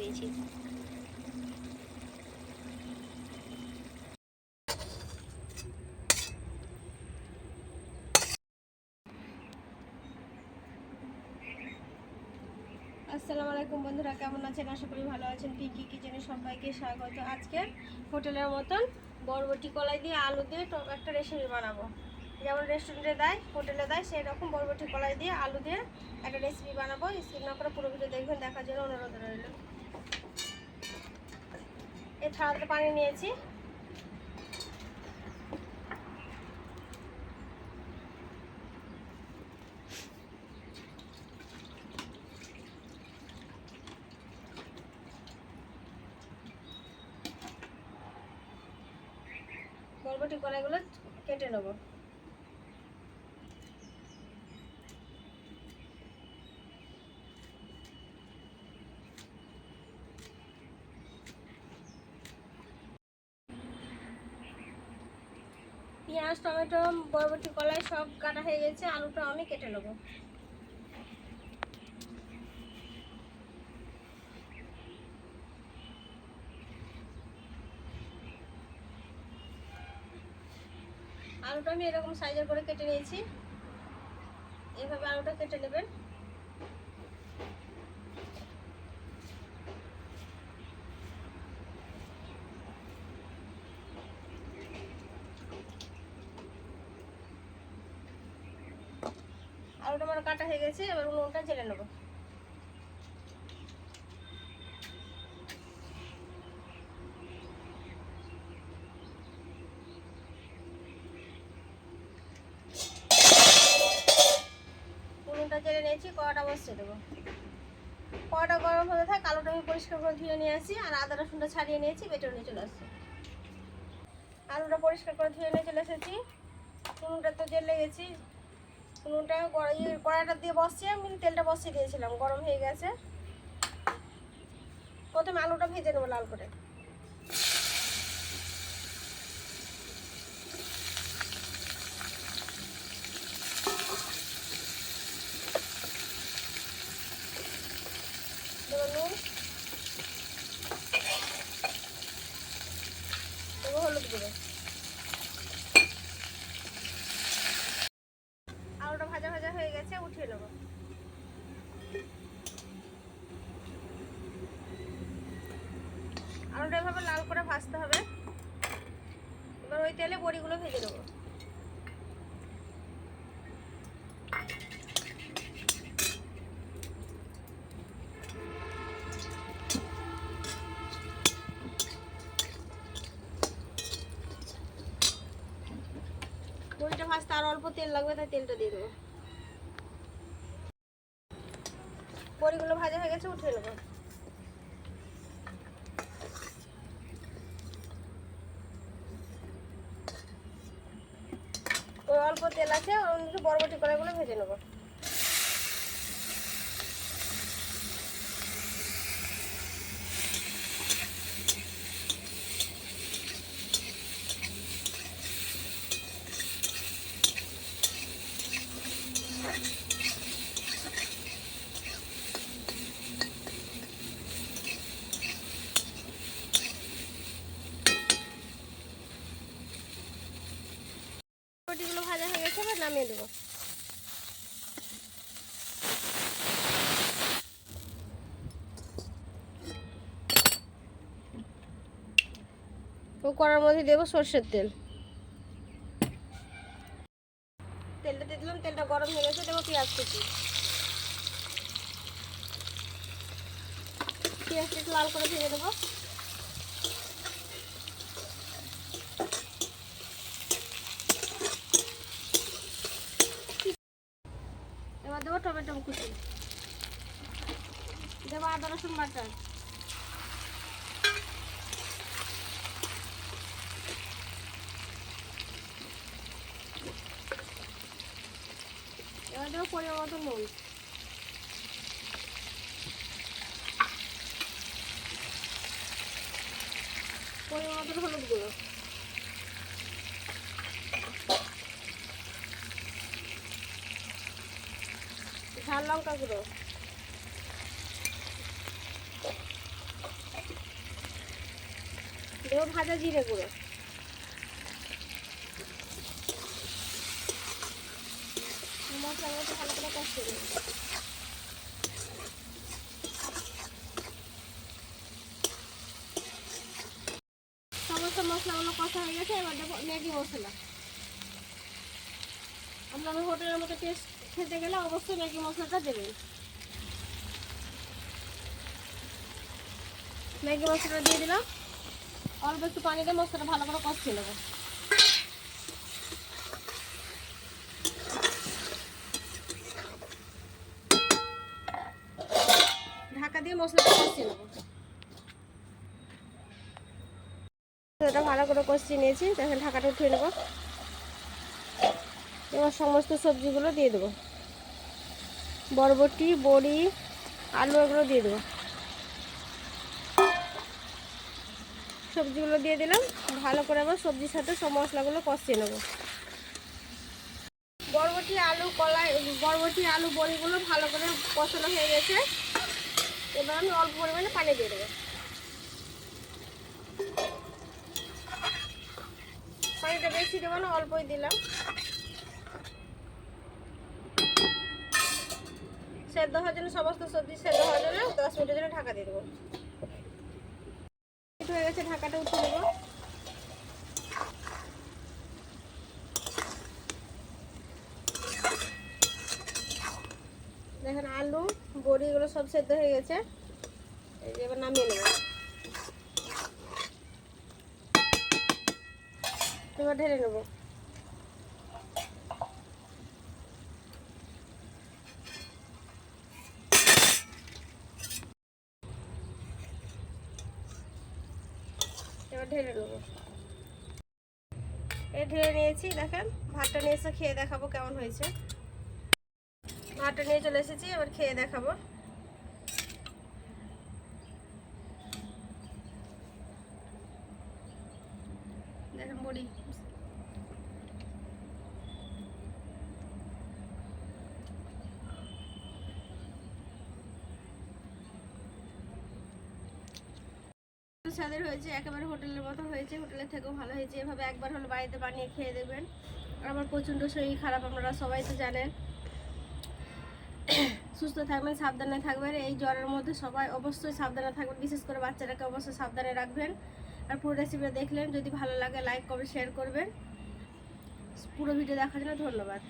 দিয়েছি। আসসালামু আলাইকুম বন্ধুরা, কেমন আছেন? আশা করি ভালো আছেন। পিকি কিচেনে সবাইকে স্বাগত। আজকে হোটেলের মতন বরবটি কলাই দিয়ে আলু দিয়ে একটা রেসিপি বানাবো। যেমন রেস্টুরেন্টে দেয়, হোটেলে দেয় সেই রকম বরবটি কলাই দিয়ে আলু দিয়ে একটা রেসিপি বানাবো। স্কিপ না করে পুরো ভিডিও দেখবেন, দেখার জন্য অনুরোধ রইল। এই থালাতে পানি নিয়েছি। বরবটি কলাইগুলো কেটে নেব। পেঁয়াজ, টমেটো, বরবটি, কলাই সব কাটা হয়ে গেছে, আলুটা আমি কেটে নেব। আলুটা আমি এরকম সাইজের করে কেটে নিয়েছি। এভাবে আলুটা কেটে নেবেন। আলুটা আমার কাটা হয়ে গেছে, এবার উনুনটা জেলে নেব। উনুনটা নিয়েছি বসিয়ে দেবো। গরম আলুটা আমি পরিষ্কার করে ধুয়ে নিয়ে আর আদা, রসুনটা ছাড়িয়ে নিয়েছি, বেটে নিয়ে চলে পরিষ্কার করে ধুয়ে নিয়ে চলে এসেছি। উনুনটা তো জেলে গেছি উনুনটা কড়াইটা দিয়ে বসিয়ে আমি তেলটা বসিয়ে দিয়েছিলাম, গরম হয়ে গেছে। প্রথমে আলুটা ভেজে নেব লাল করে দেবো নুন দেবো হলুদ গুঁড়ো আলুটা ভাজা ভাজা হয়ে গেছে উঠিয়ে নেব আলুটা এভাবে লাল করে ভাজতে হবে। এবার ওই তেলে বড়িগুলো ভেজে দেবো বড়িটা ভাজতে আর অল্প তেল লাগবে, তাই তেলটা দিয়ে দেবো। বড়িগুলো ভাজা হয়ে গেছে, উঠিয়ে নেব ওই অল্প তেল আছে বরবটি কলাগুলো ভেজে নেব। ও করার মধ্যে দেবো সর্ষের তেল। তেলটা দিয়ে দিলাম, তেলটা গরম হয়ে গেছে, দেবো পেঁয়াজ কুচি। পেঁয়াজটা লাল করে ভেজে দেবো পরে মতো নুন পরে মতো হলুদ গুঁড়ো। ঝাল লঙ্কা গুঁড়ো। দেব ভাজা জিরে গুঁড়ো। সমস্ত মশলাগুলো কষা হয়ে গেছে, এবার দেবো ম্যাগি মশলা। আপনারা হোটেলের মতো টেস্ট খেতে গেলে অবশ্যই ম্যাগি মশলাটা দেবেন। ম্যাগি মশলাটা দিয়ে দিলাম। অল্প একটু পানি দিয়ে মশলাটা ভালো করে কষিয়ে নেব ঢাকা দিয়ে কষিয়ে ভালো করে কষিয়ে নিয়েছি দেখেন ঢাকাটা উঠিয়ে নেব। এবার সমস্ত সবজিগুলো দিয়ে দেবো। বরবটি, বড়ি, আলু এগুলো দিয়ে দেবো। সবজিগুলো দিয়ে দিলাম, ভালো করে আবার সবজির সাথে সব মশলাগুলো কষিয়ে নেব। বরবটি, আলু কলা বরবটি, আলু, বড়িগুলো ভালো করে কষানো হয়ে গেছে। এবার আমি অল্প পরিমাণে পানি দিয়ে দেবো। পানিটা বেশি দেবো না, অল্পই দিলাম। সেদ্ধ হওয়ার জন্য সমস্ত সবজি সেদ্ধ হওয়ার জন্য দশ মিনিটের জন্য ঢাকা দিয়ে দেবো। হয়ে গেছে, ঢাকাটা উঠে দেবো দেখেন আলু বড়ি এগুলো সব সেদ্ধ হয়ে গেছে। এই যে এবার নামিয়ে নেব। এবার ঢেলে নেব। এবার ঢেলে ঢেলে নিয়েছি, দেখেন, ভাতটা নিয়ে এসে খেয়ে দেখাবো কেমন হয়েছে। ভাতটা নিয়ে চলে এসেছি, এবার খেয়ে দেখাবো। বড়ি স্বাদের হয়েছে, একেবারে হোটেলের মতো হয়েছে, হোটেলের থেকেও ভালো হয়েছে। এভাবে একবার হলো বাড়িতে বানিয়ে খেয়ে দেবেন। আমার প্রচণ্ড শরীর খারাপ, আপনারা সবাই তো জানেন। সুস্থ থাকবেন, সাবধানে থাকবেন। এই জ্বরের মধ্যে সবাই অবশ্যই সাবধানে থাকবেন। বিশেষ করে বাচ্চাটাকে অবশ্যই সাবধানে রাখবেন। আর পুরো রেসিপিটা দেখলেন। যদি ভালো লাগে লাইক কমেন্ট শেয়ার করবেন। পুরো ভিডিও দেখার জন্য ধন্যবাদ।